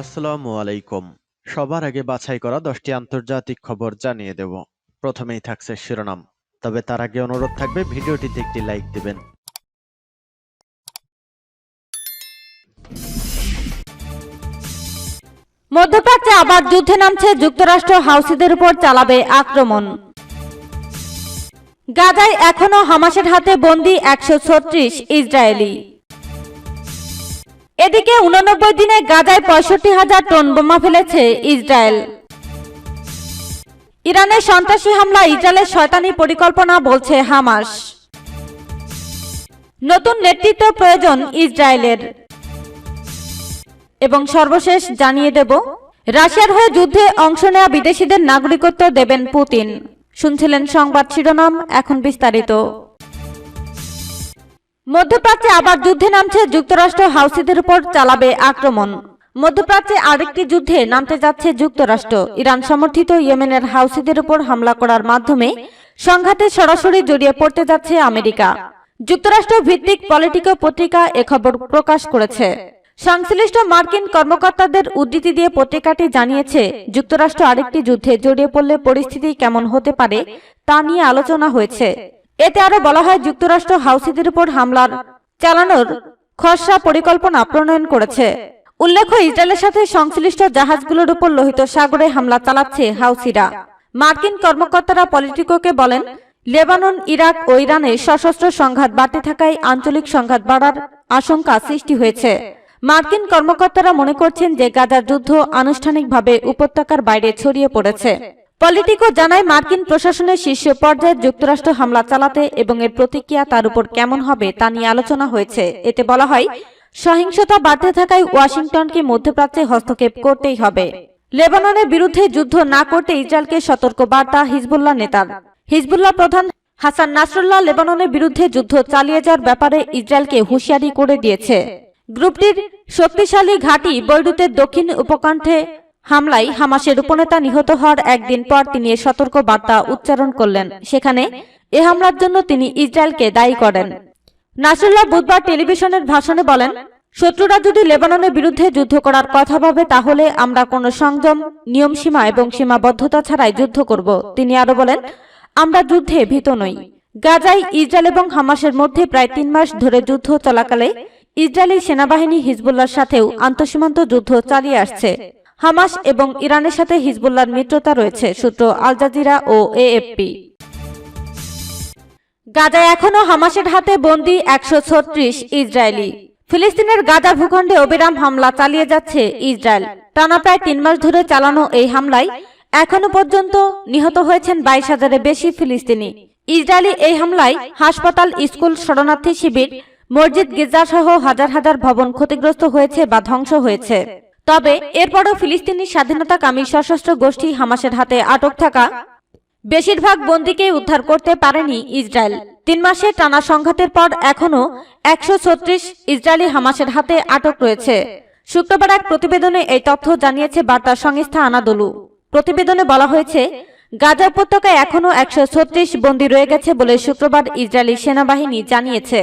আসসালামু আলাইকুম। সবার আগে বাছাই করা দশটি আন্তর্জাতিক খবর জানিয়ে দেব। প্রথমেই থাকছে শিরোনাম। তবে তার আগে অনুরোধ থাকবে, ভিডিওটিতে একটি লাইক দিবেন। মধ্যপ্রাচ্যে আবার যুদ্ধে নামছে যুক্তরাষ্ট্র, হাউসিদের উপর চালাবে আক্রমণ। গাজায় এখনও হামাসের হাতে বন্দি একশো ছত্রিশ ইসরায়েলি। এদিকে উননব্বই দিনে গাজায় পঁয়ষট্টি হাজার টন বোমা ফেলেছে ইসরায়েল। ইরানের সন্ত্রাসী হামলা, ইসরায়েলের শয়তানি পরিকল্পনা বলছে হামাস। নতুন নেতৃত্ব প্রয়োজন ইসরায়েলের। এবং সর্বশেষ জানিয়ে দেব, রাশিয়ার হয়ে যুদ্ধে অংশ নেওয়া বিদেশিদের নাগরিকত্ব দেবেন পুতিন। শুনছিলেন সংবাদ শিরোনাম, এখন বিস্তারিত। মধ্যপ্রাচ্যে আবার যুদ্ধে নামছে যুক্তরাষ্ট্র, হাউসিদের উপর চালাবে আক্রমণ। মধ্যপ্রাচ্যে আরেকটি যুদ্ধে নামতে যাচ্ছে যুক্তরাষ্ট্র। ইরান সমর্থিত ইয়েমেনের হাউসিদের উপর হামলা করার মাধ্যমে সংঘাতে সরাসরি জড়িয়ে পড়তে যাচ্ছে আমেরিকা। যুক্তরাষ্ট্র ভিত্তিক পলিটিকো পত্রিকা এ খবর প্রকাশ করেছে। সংশ্লিষ্ট মার্কিন কর্মকর্তাদের উদ্ধৃতি দিয়ে পত্রিকাটি জানিয়েছে, যুক্তরাষ্ট্র আরেকটি যুদ্ধে জড়িয়ে পড়লে পরিস্থিতি কেমন হতে পারে তা নিয়ে আলোচনা হয়েছে। এতে আরও বলা হয়, যুক্তরাষ্ট্র হাউসিদের উপর হামলার চালানোর খসড়া পরিকল্পনা প্রণয়ন করেছে। উল্লেখ্য, ইসরায়েলের সাথে সংশ্লিষ্ট জাহাজগুলোর উপর লোহিত সাগরে হামলা চালাচ্ছে হাউসিরা। মার্কিন কর্মকর্তারা পলিটিকোকে বলেন, লেবানন, ইরাক ও ইরানে সশস্ত্র সংঘাত বাড়তে থাকায় আঞ্চলিক সংঘাত বাড়ার আশঙ্কা সৃষ্টি হয়েছে। মার্কিন কর্মকর্তারা মনে করছেন যে গাজার যুদ্ধ আনুষ্ঠানিকভাবে উপত্যকার বাইরে ছড়িয়ে পড়েছে। পলিটিকো জানায় মার্কিন প্রশাসনের শীর্ষ পর্যায়ে যুক্তরাষ্ট্র হামলা চালাতে এবং এর প্রতিক্রিয়া তার উপর কেমন হবে তা নিয়ে আলোচনা হয়েছে। এতে বলা হয়, সহিংসতা বাড়তে থাকায় ওয়াশিংটনকে মধ্যপ্রাচ্যে হস্তক্ষেপ করতেই হবে। লেবাননের বিরুদ্ধে যুদ্ধ না করতে ইসরায়েলকে সতর্ক বার্তা হিজবুল্লাহ নেতার। হিজবুল্লাহ প্রধান হাসান নাসরুল্লাহ লেবাননের বিরুদ্ধে যুদ্ধ চালিয়ে যাওয়ার ব্যাপারে ইসরায়েলকে হুঁশিয়ারি করে দিয়েছে। গ্রুপটির শক্তিশালী ঘাঁটি বৈরুতের দক্ষিণ উপকণ্ঠে হামলায় হামাসের উপনেতা নিহত হওয়ার একদিন পর তিনি সতর্ক বার্তা উচ্চারণ করলেন। সেখানে এ হামলার জন্য তিনি ইসরায়েলকে দায়ী করেন। নাসরুল্লাহ বুধবার টেলিভিশনের ভাষণে বলেন, শত্রুরা যদি লেবাননের বিরুদ্ধে যুদ্ধ করার কথা ভাবে, তাহলে আমরা কোনো সংযম, নিয়মসীমা এবং সীমাবদ্ধতা ছাড়াই যুদ্ধ করব। তিনি আরও বলেন, আমরা যুদ্ধে ভীত নই। গাজায় ইসরায়েল এবং হামাসের মধ্যে প্রায় তিন মাস ধরে যুদ্ধ চলাকালে ইসরায়েলি সেনাবাহিনী হিজবুল্লার সাথেও আন্তঃসীমান্ত যুদ্ধ চালিয়ে আসছে। হামাস এবং ইরানের সাথে হিজবুল্লার মিত্রতা রয়েছে, সূত্র আল জাজিরা ও এএফপি। গাজায় এখনও হামাসের হাতে বন্দি একশো ছত্রিশ ইসরায়েলি। ফিলিস্তিনের গাজা ভূখণ্ডে অবিরাম হামলা চালিয়ে যাচ্ছে ইসরায়েল। টানা প্রায় তিন মাস ধরে চালানো এই হামলায় এখনও পর্যন্ত নিহত হয়েছেন বাইশ হাজারের বেশি ফিলিস্তিনি। ইসরায়েলি এই হামলায় হাসপাতাল, স্কুল, শরণার্থী শিবির, মসজিদ গির্জা সহ হাজার হাজার ভবন ক্ষতিগ্রস্ত হয়েছে বা ধ্বংস হয়েছে। তবে এরপরও ফিলিস্তিনি স্বাধীনতাকামী সশস্ত্র গোষ্ঠী হামাসের হাতে আটক থাকা বেশিরভাগ বন্দীকেই উদ্ধার করতে পারেনি ইসরায়েল। তিন মাসের টানা সংঘাতের পর এখনও একশো ছত্রিশ ইসরায়েলি হামাসের হাতে আটক রয়েছে। শুক্রবার এক প্রতিবেদনে এই তথ্য জানিয়েছে বার্তা সংস্থা আনাদলু। প্রতিবেদনে বলা হয়েছে, গাজা উপত্যকায় এখনও একশো ছত্রিশ বন্দী রয়ে গেছে বলে শুক্রবার ইসরায়েলি সেনাবাহিনী জানিয়েছে।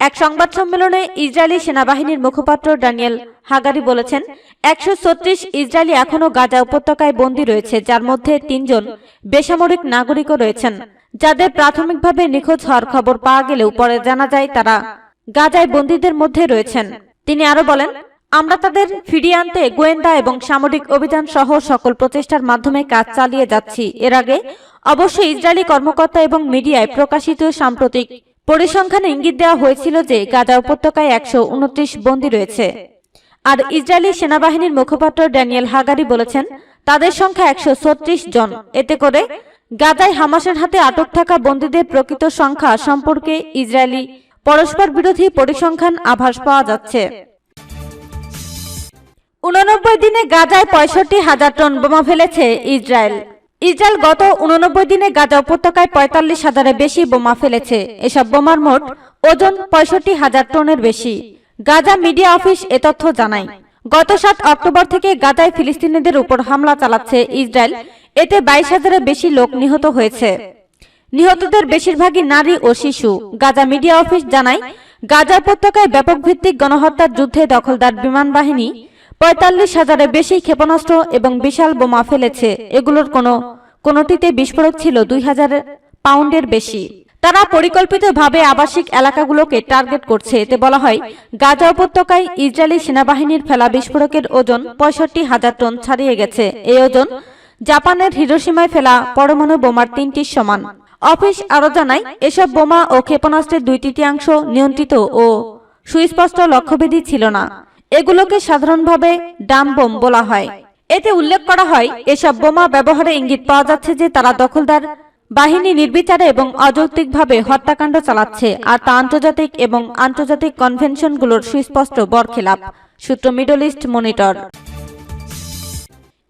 এক সংবাদ সম্মেলনে ইসরায়েলি সেনাবাহিনীর মুখপাত্র ড্যানিয়েল হাগারি বলেছেন, একশো ছত্রিশ ইসরায়েলি এখনও গাজা উপত্যকায় বন্দী রয়েছে, যার মধ্যে তিনজন বেসামরিক নাগরিকও রয়েছেন। যাদের প্রাথমিকভাবে নিখোঁজ হওয়ার খবর পাওয়া গেলেও পরে জানা যায় তারা গাজায় বন্দীদের মধ্যে রয়েছেন। তিনি আরও বলেন, আমরা তাদের ফিরিয়ে আনতে গোয়েন্দা এবং সামরিক অভিযান সহ সকল প্রচেষ্টার মাধ্যমে কাজ চালিয়ে যাচ্ছি। এর আগে অবশ্য ইসরায়েলি কর্মকর্তা এবং মিডিয়ায় প্রকাশিত সাম্প্রতিক পরিসংখ্যানে ইঙ্গিত দেওয়া হয়েছিল যে গাজা উপত্যকায় একশো উনত্রিশ বন্দী রয়েছে। আর ইসরায়েলি সেনাবাহিনীর মুখপাত্র ড্যানিয়েল হাগারি বলেছেন, তাদের সংখ্যা একশো ছত্রিশ জন। এতে করে গাজায় হামাসের হাতে আটক থাকা বন্দীদের প্রকৃত সংখ্যা সম্পর্কে ইসরায়েলি পরস্পর বিরোধী পরিসংখ্যান আভাস পাওয়া যাচ্ছে। উননব্বই দিনে গাজায় পঁয়ষট্টি হাজার টন বোমা ফেলেছে ইসরায়েল। ইসরায়েল গত উননব্বই দিনে গাজা উপত্যকায় পঁয়তাল্লিশ হাজারের বেশি বোমা ফেলেছে। এসব বোমার মোট ওজন পঁয়ষট্টি হাজার টনের বেশি। গাজা মিডিয়া অফিস এ তথ্য জানায়, গত সাত অক্টোবর থেকে গাজায় ফিলিস্তিনিদের উপর হামলা চালাচ্ছে ইসরায়েল। এতে বাইশ হাজারের বেশি লোক নিহত হয়েছে। নিহতদের বেশিরভাগই নারী ও শিশু। গাজা মিডিয়া অফিস জানায়, গাজা উপত্যকায় ব্যাপক ভিত্তিক গণহত্যার যুদ্ধে দখলদার বিমান বাহিনী পঁয়তাল্লিশ হাজারের বেশি ক্ষেপণাস্ত্র এবং বিশাল বোমা ফেলেছে। এগুলোর কোনো, কোনোটিতে বিস্ফোরক ছিল দুই হাজার পাউন্ডের বেশি। তারা পরিকল্পিতভাবে আবাসিক এলাকাগুলোকে টার্গেট করছে। এতে বলা হয়, গাজা উপত্যকায় ইসরায়েলি সেনাবাহিনীর ফেলা বিস্ফোরকের ওজন পঁয়ষট্টি হাজার টন ছাড়িয়ে গেছে। এই ওজন জাপানের হিরোসীমায় ফেলা পরমাণু বোমার তিনটির সমান। অফিস আরও জানায়, এসব বোমা ও ক্ষেপণাস্ত্রের দুই তৃতীয়াংশ নিয়ন্ত্রিত ও সুস্পষ্ট লক্ষ্যভেদী ছিল না। এগুলোকে সাধারণভাবে ডাম বোম বলা হয়। এতে উল্লেখ করা হয়, এসব বোমা ব্যবহারে ইঙ্গিত পাওয়া যাচ্ছে যে তারা দখলদার বাহিনী নির্বিচারে এবং অযৌক্তিকভাবে হত্যাকাণ্ড চালাচ্ছে আর তা আন্তর্জাতিক এবং আন্তর্জাতিক কনভেনশনগুলোর সুস্পষ্ট বরখেলাপ, সূত্র মিডল ইস্ট মনিটর।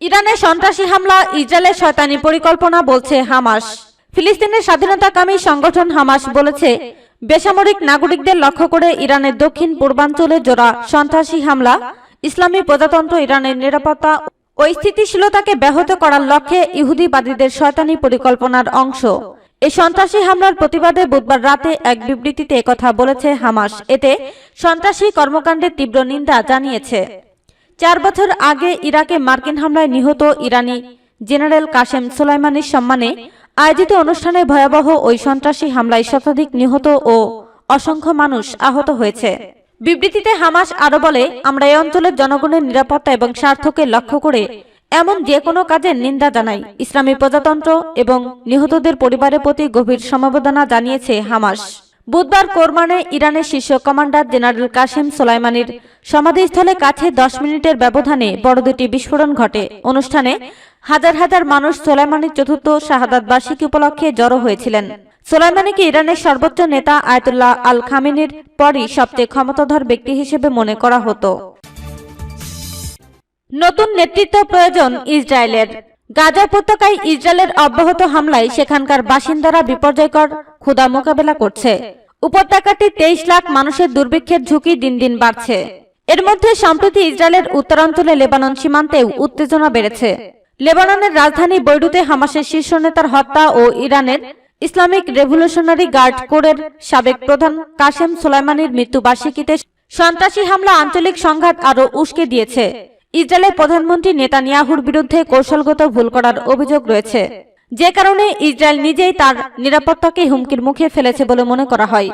ইরানের সন্ত্রাসী হামলা, ইসরায়েলের শয়তানি পরিকল্পনা বলছে হামাস। ফিলিস্তিনের স্বাধীনতাকামী সংগঠন হামাস বলেছে বেসামরিক নাগরিকদের লক্ষ্য করে ইরানের দক্ষিণ পূর্বাঞ্চলে জোড়া সন্ত্রাসী হামলা, ইসলামী প্রজাতন্ত্র ইরানের নিরাপত্তা ও স্থিতিশীলতাকে ব্যাহত করার লক্ষ্যে ইহুদিবাদীদের শয়তানি পরিকল্পনার অংশ। এই সন্ত্রাসী হামলার প্রতিবাদে বুধবার রাতে এক বিবৃতিতে একথা বলেছে হামাস। এতে সন্ত্রাসী কর্মকাণ্ডের তীব্র নিন্দা জানিয়েছে। চার বছর আগে ইরাকে মার্কিন হামলায় নিহত ইরানি জেনারেল কাশেম সোলাইমানির সম্মানে আয়োজিত অনুষ্ঠানে ভয়াবহ ওই সন্ত্রাসী হামলায় শতাধিক নিহত ও অসংখ্য মানুষ আহত হয়েছে। বিবৃতিতে হামাস আরও বলে, আমরা এই অঞ্চলের জনগণের নিরাপত্তা এবং স্বার্থকে লক্ষ্য করে এমন যে কোনো কাজের নিন্দা জানাই। ইসলামী প্রজাতন্ত্র এবং নিহতদের পরিবারের প্রতি গভীর সমবেদনা জানিয়েছে হামাস। বুধবার কোরমানে ইরানের শীর্ষ কমান্ডার জেনারেল কাসেম সোলাইমানির সমাধিস্থলে কাছে দশ মিনিটের ব্যবধানে বড় দুটি বিস্ফোরণ ঘটে। অনুষ্ঠানে হাজার হাজার মানুষ সোলাইমানির চতুর্থ শাহাদাত বার্ষিকী উপলক্ষে জড়ো হয়েছিলেন। সোলাইমানিকে ইরানের সর্বোচ্চ নেতা আয়তুল্লাহ আল খামেনির পরই সবচেয়ে ক্ষমতাধর ব্যক্তি হিসেবে মনে করা হতো। নতুন নেতৃত্ব প্রয়োজন ইসরায়েলের। গাজা উপত্যকায় ইসরায়েলের অব্যাহত হামলায় সেখানকার বাসিন্দারা বিপর্যয়কর ক্ষুধা মোকাবেলা করছে। উপত্যকাটি তেইশ লাখ মানুষের দুর্ভিক্ষের ঝুঁকি দিন দিন বাড়ছে। এর মধ্যে সম্প্রতি ইসরায়েলের উত্তরাঞ্চলে লেবানন সীমান্তেও উত্তেজনা বেড়েছে। লেবাননের রাজধানী বৈরুতে হামাসের শীর্ষ নেতার হত্যা ও ইরানের ইসলামিক রেভলিউশনারি গার্ড কোরের সাবেক প্রধান কাশেম সোলাইমানির মৃত্যুবার্ষিকীতে সন্ত্রাসী হামলা, আঞ্চলিক সংঘাত আরও উস্কে দিয়েছে। ইসরায়েলের প্রধানমন্ত্রী নেতানিয়াহুর বিরুদ্ধে কৌশলগত ভুল করার অভিযোগ রয়েছে। যে কারণে ইসরায়েল নিজেই তার নিরাপত্তাকে হুমকির মুখে ফেলেছে বলে মনে করা হয়।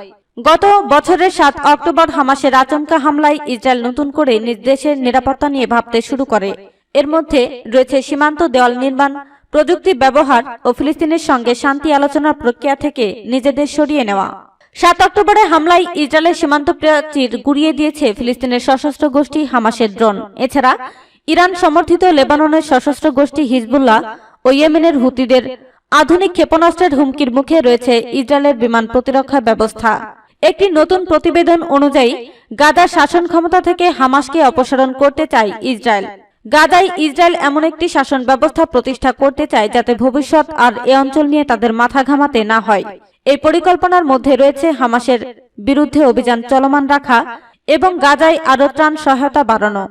গত বছরের সাত অক্টোবর হামাসের আচমকা হামলায় ইসরায়েল নতুন করে নিজ দেশের নিরাপত্তা নিয়ে ভাবতে শুরু করে। এর মধ্যে রয়েছে সীমান্ত দেওয়াল নির্মাণ, প্রযুক্তি ব্যবহার ও ফিলিস্তিনের সঙ্গে শান্তি আলোচনার প্রক্রিয়া থেকে নিজেদের সরিয়ে নেওয়া। সাত অক্টোবরে হামলায় ইসরায়েলের সীমান্ত প্রাচীর গুড়িয়ে দিয়েছে ফিলিস্তিনের সশস্ত্র গোষ্ঠী হামাসের ড্রোন। এছাড়া, ইরান সমর্থিত লেবাননের সশস্ত্র গোষ্ঠী হিজবুল্লাহ ও ইয়েমেনের হুতিদের আধুনিক ক্ষেপণাস্ত্রের হুমকির মুখে রয়েছে ইসরায়েলের বিমান প্রতিরক্ষা ব্যবস্থা। একটি নতুন প্রতিবেদন অনুযায়ী গাজার শাসন ক্ষমতা থেকে হামাসকে অপসারণ করতে চায় ইসরায়েল। গাজায় ইসরায়েল এমন একটি শাসন ব্যবস্থা প্রতিষ্ঠা করতে চায় যাতে ভবিষ্যৎ আর এ অঞ্চল নিয়ে তাদের মাথা ঘামাতে না হয়। এই পরিকল্পনার মধ্যে রয়েছে হামাসের বিরুদ্ধে অভিযান চলমান রাখা এবং গাজায় আরও ত্রাণ সহায়তা বাড়ানো।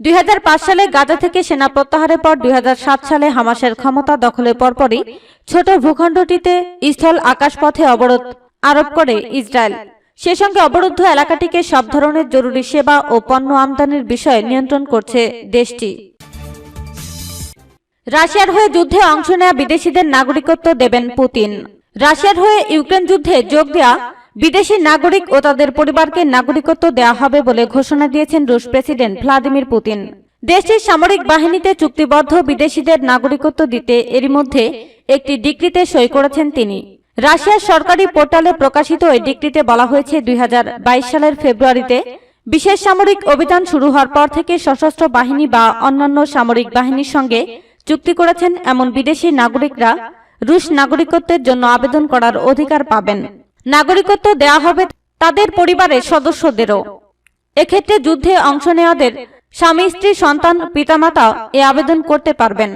দুই হাজার পাঁচ সালে গাজা থেকে সেনা প্রত্যাহারের পর দুই হাজার সাত সালে হামাসের ক্ষমতা দখলের পরপরই ছোট ভূখণ্ডটিতে স্থল আকাশপথে অবরোধ আরোপ করে ইসরায়েল। সে সঙ্গে অবরুদ্ধ এলাকাটিকে সব ধরনের জরুরি সেবা ও পণ্য আমদানির বিষয়ে নিয়ন্ত্রণ করছে দেশটি। রাশিয়ার হয়ে যুদ্ধে অংশ নেওয়া বিদেশিদের নাগরিকত্ব দেবেন পুতিন। রাশিয়ার হয়ে ইউক্রেন যুদ্ধে যোগ দেওয়া বিদেশি নাগরিক ও তাদের পরিবারকে নাগরিকত্ব দেওয়া হবে বলে ঘোষণা দিয়েছেন রুশ প্রেসিডেন্ট ভ্লাদিমির পুতিন। দেশটির সামরিক বাহিনীতে চুক্তিবদ্ধ বিদেশিদের নাগরিকত্ব দিতে এরই মধ্যে একটি ডিক্রিতে সই করেছেন তিনি। রাশিয়ার সরকারি পোর্টালে প্রকাশিত এই ডিক্রিতে বলা হয়েছে দুই হাজার বাইশ সালের ফেব্রুয়ারিতে বিশেষ সামরিক অভিযান শুরু হওয়ার পর থেকে সশস্ত্র বাহিনী বা অন্যান্য সামরিক বাহিনীর সঙ্গে চুক্তি করেছেন এমন বিদেশি নাগরিকরা রুশ নাগরিকত্বের জন্য আবেদন করার অধিকার পাবেন। নাগরিকত্ব দেওয়া হবে তাদের পরিবারের সদস্যদেরও। এক্ষেত্রে যুদ্ধে অংশ নেওয়াদের স্বামী, স্ত্রী, সন্তান, পিতামাতা এ আবেদন করতে পারবেন।